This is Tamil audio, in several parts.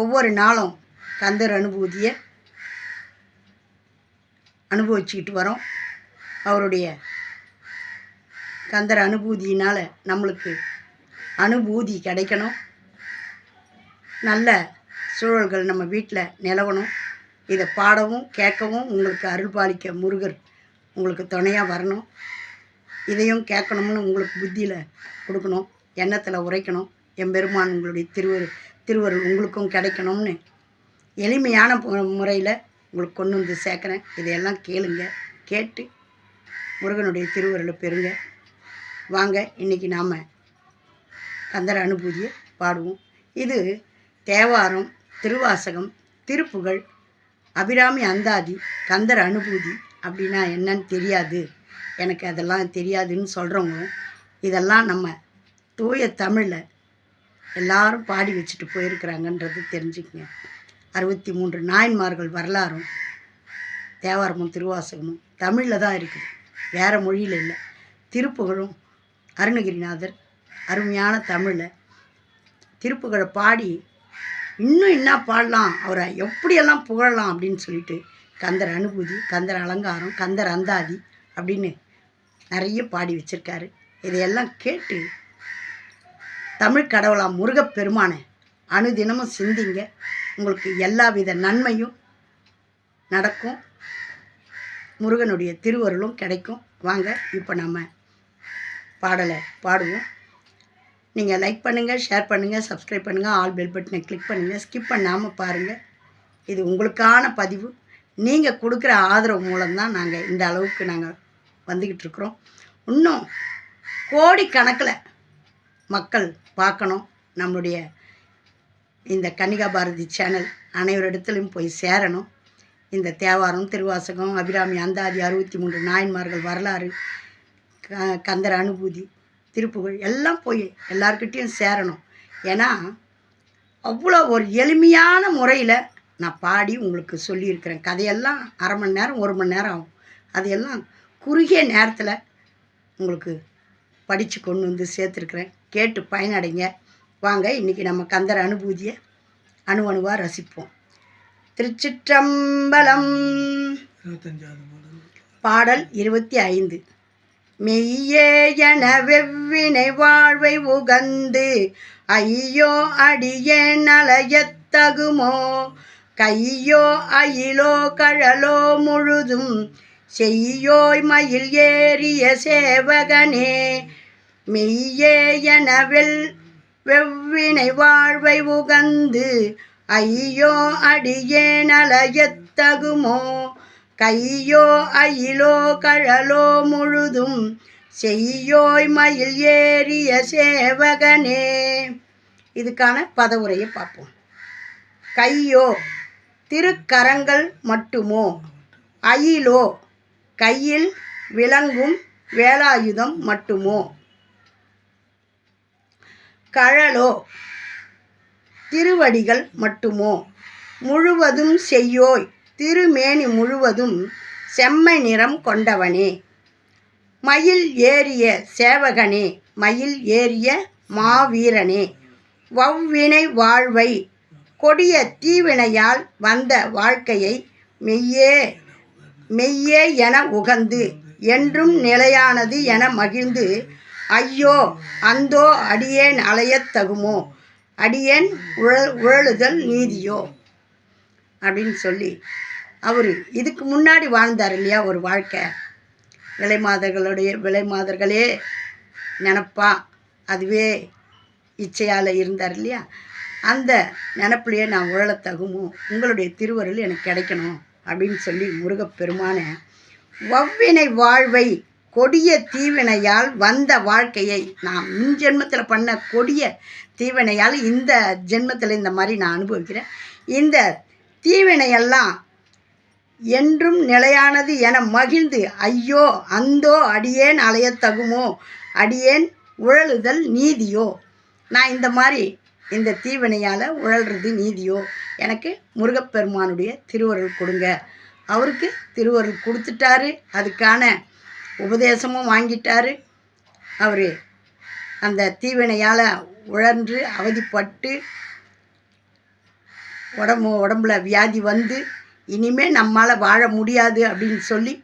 ஒவ்வொரு நாளும் கந்தர் அனுபூதியை அனுபவிச்சுக்கிட்டு வரோம். அவருடைய கந்தர் அனுபூதியினால் நம்மளுக்கு அனுபூதி கிடைக்கணும். நல்ல சூழல்கள் நம்ம வீட்டில் நிலவணும். இதை பாடவும் கேட்கவும் உங்களுக்கு அருள்பாலிக்க முருகர் உங்களுக்கு துணையாக வரணும். இதையும் கேட்கணும்னு உங்களுக்கு புத்தியில் கொடுக்கணும். எண்ணத்தில் உரைக்கணும். எம்பெருமான் உங்களுடைய திருவரு திருவருள் உங்களுக்கும் கிடைக்கணும்னு எளிமையான முறையில் உங்களுக்கு கொண்டு வந்து சேர்க்குறேன். இதையெல்லாம் கேளுங்க கேட்டு முருகனுடைய திருவருளை பெறுங்க. வாங்க இன்றைக்கி நாம் கந்தர அனுபூதியை பாடுவோம். இது தேவாரம் திருவாசகம் திருப்புகழ் அபிராமி அந்தாதி கந்தர் அனுபூதி அப்படின்னா என்னன்னு தெரியாது. எனக்கு அதெல்லாம் தெரியாதுன்னு சொல்கிறவங்க இதெல்லாம் நம்ம தூய தமிழில் எல்லாரும் பாடி வச்சுட்டு போயிருக்கிறாங்கன்றது தெரிஞ்சுக்கங்க. அறுபத்தி மூன்று நாயன்மார்கள் வரலாறும் தேவாரமும் திருவாசகமும் தமிழில் தான் இருக்குது. வேறு மொழியில் இல்லை. திருப்புகழும் அருணகிரிநாதர் அருமையான தமிழில் திருப்புகழை பாடி இன்னும் என்ன பாடலாம் அவரை எப்படியெல்லாம் புகழலாம் அப்படின்னு சொல்லிட்டு கந்தர் அனுபூதி கந்தர் அலங்காரம் கந்தர் அந்தாதி அப்படின்னு நிறைய பாடி வச்சிருக்காரு. இதையெல்லாம் கேட்டு தமிழ் கடவுளாம் முருகப்பெருமானை அனுதினமும் சிந்திங்க. உங்களுக்கு எல்லா வித நன்மையும் நடக்கும். முருகனுடைய திருவருளும் கிடைக்கும். வாங்க இப்போ நம்ம பாடலை பாடுவோம். நீங்கள் லைக் பண்ணுங்கள் ஷேர் பண்ணுங்கள் சப்ஸ்கிரைப் பண்ணுங்கள் ஆல் பெல் பட்டனை கிளிக் பண்ணுங்கள் ஸ்கிப் பண்ணாமல் பாருங்கள் இது உங்களுக்கான பதிவு. நீங்கள் கொடுக்குற ஆதரவு மூலம்தான் நாங்கள் இந்த அளவுக்கு நாங்கள் வந்துக்கிட்டு இருக்கிறோம். இன்னும் கோடிக்கணக்கில் மக்கள் பார்க்கணும். நம்மளுடைய இந்த கன்னிகா பாரதி சேனல் அனைவரிடத்திலும் போய் சேரணும். இந்த தேவாரம் திருவாசகம் அபிராமி அந்தாதி அறுபத்தி மூன்று நாயன்மார்கள் வரலாறு க கந்தர் அனுபூதி திருப்புகழ் எல்லாம் போய் எல்லார்கிட்டேயும் சேரணும். ஏன்னா அவ்வளோ ஒரு எளிமையான முறையில் நான் பாடி உங்களுக்கு சொல்லியிருக்கிறேன். கதையெல்லாம் அரை மணி நேரம் ஒரு மணி நேரம் ஆகும். அதையெல்லாம் குறுகிய நேரத்தில் உங்களுக்கு படித்து கொண்டு வந்து சேர்த்துருக்குறேன். கேட்டு பயனடைங்க. வாங்க இன்றைக்கி நம்ம கந்தர் அனுபூதியை அணு அணுவாக ரசிப்போம். திருச்சிற்றம்பலம் பாடல் இருபத்தி ஐந்து. மெய்யே என வெவ்வினை வாழ்வை உகந்து ஐயோ அடியே நலையத்தகுமோ? கையோ அயிலோ கழலோ முழுதும் செய்யோய் மயில் ஏறிய சேவகனே? மெய்யே எனவெல் வெவ்வினை வாழ்வை உகந்து ஐயோ அடியே நலயத்தகுமோ கையோ அயிலோ கழலோ முழுதும் செய்யோய் மயில் ஏறிய சேவகனே. இதுக்கான பதவுரையை பார்ப்போம். கையோ திருக்கரங்கள் மட்டுமோ? அயிலோ கையில் விளங்கும் வேலாயுதம் மட்டுமோ? கழலோ? திருவடிகள் மட்டுமோ? முழுவதும் செய்யோய். திருமேனி முழுவதும் செம்மை நிறம் கொண்டவனே. மயில் ஏறிய சேவகனே. மயில் ஏறிய மாவீரனே. வவ்வினை வாழ்வை கொடிய தீவினையால் வந்த வாழ்க்கையை மெய்யே மெய்யே என உகந்து என்றும் நிலையானது என மகிழ்ந்து ஐயோ அந்தோ அடியேன் அலையத் தகுமோ? அடியேன் உழ உழலுதல் நீதியோ? அப்படின்னு சொல்லி அவர் இதுக்கு முன்னாடி வாழ்ந்தார் இல்லையா ஒரு வாழ்க்கை? விலை மாதர்களுடைய விலை மாதர்களே நினப்பா அதுவே இச்சையால் இருந்தார் இல்லையா? அந்த நினப்புலையே நான் உழலத் தகுமோ? உங்களுடைய திருவருள் எனக்கு கிடைக்கணும் அப்படின்னு சொல்லி முருகப்பெருமான வவ்வினை வாழ்வை கொடிய தீவினையால் வந்த வாழ்க்கையை நான் முன் ஜென்மத்தில் பண்ண கொடிய தீவினையால் இந்த ஜென்மத்தில் இந்த மாதிரி நான் அனுபவிக்கிறேன். இந்த தீவினையெல்லாம் என்றும் நிலையானது என மகிழ்ந்து ஐயோ அந்தோ அடியேன் அலையத்தகுமோ அடியேன் உழலுதல் நீதியோ? நான் இந்த மாதிரி இந்த தீவினையால் உழல்றது நீதியோ? எனக்கு முருகப்பெருமானுடைய திருவருள் கொடுங்க. அவருக்கு திருவருள் கொடுத்துட்டாரு. அதுக்கான உபதேசமும் வாங்கிட்டாரு. அவர் அந்த தீவினையால் உழன்று அவதிப்பட்டு உடம்பு உடம்புல வியாதி வந்து இனிமே நம்மால் வாழ முடியாது அப்படின்னு சொல்லி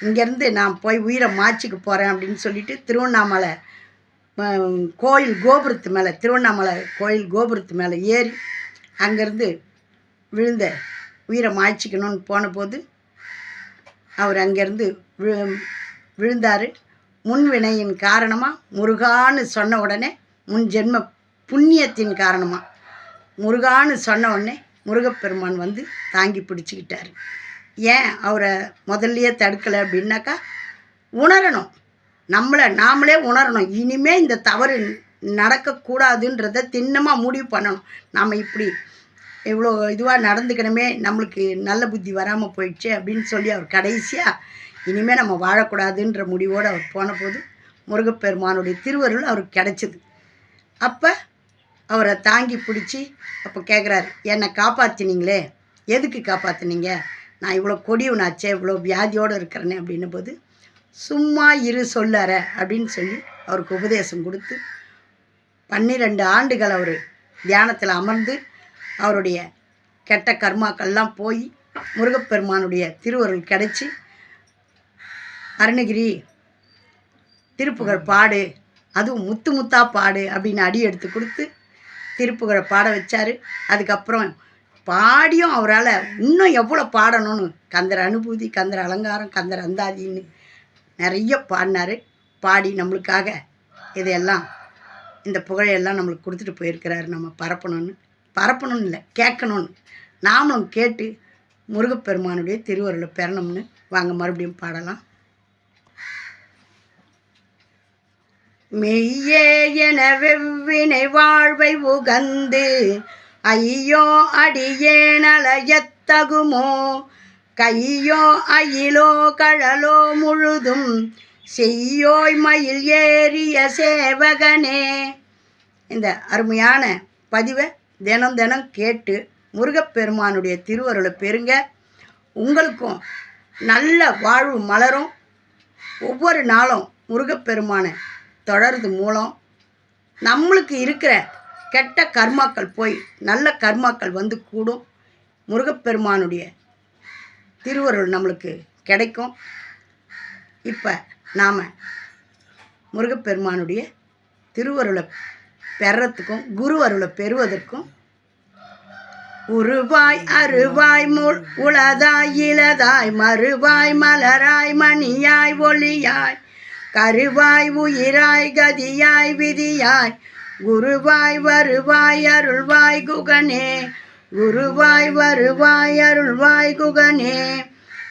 இங்கேருந்து நான் போய் உயிரை மாச்சிக்க போகிறேன் அப்படின்னு சொல்லிட்டு திருவண்ணாமலை கோயில் கோபுரத்து மேலே திருவண்ணாமலை கோயில் கோபுரத்து மேலே ஏறி அங்கேருந்து விழுந்த உயிரை மாய்ச்சிக்கணும்னு போனபோது அவர் அங்கேருந்து விழு விழுந்தார். முன்வினையின் காரணமாக முருகான்னு சொன்ன உடனே முன் ஜென்ம புண்ணியத்தின் காரணமாக முருகான்னு சொன்ன உடனே முருகப்பெருமான் வந்து தாங்கி பிடிச்சிக்கிட்டார். ஏன் அவரை முதல்லையே தடுக்கலை அப்படின்னாக்கா உணரணும். நம்மளை நாமளே உணரணும். இனிமே இந்த தவறு நடக்கக்கூடாதுன்றதை திண்ணமாக முடிவு பண்ணணும். நாம் இப்படி இவ்வளோ இதுவாக நடந்துக்கணுமே நம்மளுக்கு நல்ல புத்தி வராமல் போயிடுச்சு அப்படின்னு சொல்லி அவர் கடைசியாக இனிமேல் நம்ம வாழக்கூடாதுன்ற முடிவோடு அவர் போன போது முருகப்பெருமானுடைய திருவருள் அவருக்கு கிடைச்சிது. அப்போ அவரை தாங்கி பிடிச்சி அப்போ கேட்குறாரு என்னை காப்பாற்றினீங்களே எதுக்கு காப்பாற்றினீங்க நான் இவ்வளோ கொடியவனாச்சே இவ்வளோ வியாதியோடு இருக்கிறேனே அப்படின்னும் போது சும்மா இரு சொல்லற அப்படின்னு சொல்லி அவருக்கு உபதேசம் கொடுத்து பன்னிரெண்டு ஆண்டுகள் அவர் தியானத்தில் அமர்ந்து அவருடைய கெட்ட கர்மாக்கள்லாம் போய் முருகப்பெருமானுடைய திருவருள் கிடைச்சி அருணகிரி திருப்புகழ் பாடு அதுவும் முத்து முத்தா பாடு அப்படின்னு அடி எடுத்து கொடுத்து திருப்புகழை பாட வச்சார். அதுக்கப்புறம் பாடியும் அவரால் இன்னும் எவ்வளோ பாடணும்னு கந்தர் அனுபூதி கந்தர் அலங்காரம் கந்தர் அந்தாதின்னு நிறைய பாடினார். பாடி நம்மளுக்காக இதையெல்லாம் இந்த புகழையெல்லாம் நம்மளுக்கு கொடுத்துட்டு போயிருக்கிறாரு நம்ம பரப்பணும்னு. பரப்பணும்னு இல்லை கேட்கணும்னு. நாமளும் கேட்டு முருகப்பெருமானுடைய திருவருளை பெறணும்னு. வாங்க மறுபடியும் பாடலாம். மெய்யே என வெவ்வினை வாழ்வை உகந்து ஐயோ அடியேனலையத்தகுமோ கையோ அயிலோ கழலோ முழுதும் செய்யோய் மயில் ஏறிய சேவகனே. இந்த அருமையான பதிவை தினம் தினம் கேட்டு முருகப்பெருமானுடைய திருவருளை பெறுங்க. உங்களுக்கும் நல்ல வாழ்வு மலரும். ஒவ்வொரு நாளும் முருகப்பெருமானை தொடர்றது மூலம் நம்மளுக்கு இருக்கிற கெட்ட கர்மாக்கள் போய் நல்ல கர்மாக்கள் வந்து கூடும். முருகப்பெருமானுடைய திருவருள் நம்மளுக்கு கிடைக்கும். இப்போ நாம் முருகப்பெருமானுடைய திருவருளை பெறத்துக்கும் குரு அருளை பெறுவதற்கும். உருவாய் அருவாய் முள் உளதாய் இளதாய் மறுவாய் மலராய் மணியாய் ஒளியாய். கருவாய் உயிராய் கதியாய் விதியாய். குருவாய் வருவாய் அருள்வாய் குகனே. குருவாய் வருவாய் அருள்வாய் குகனே.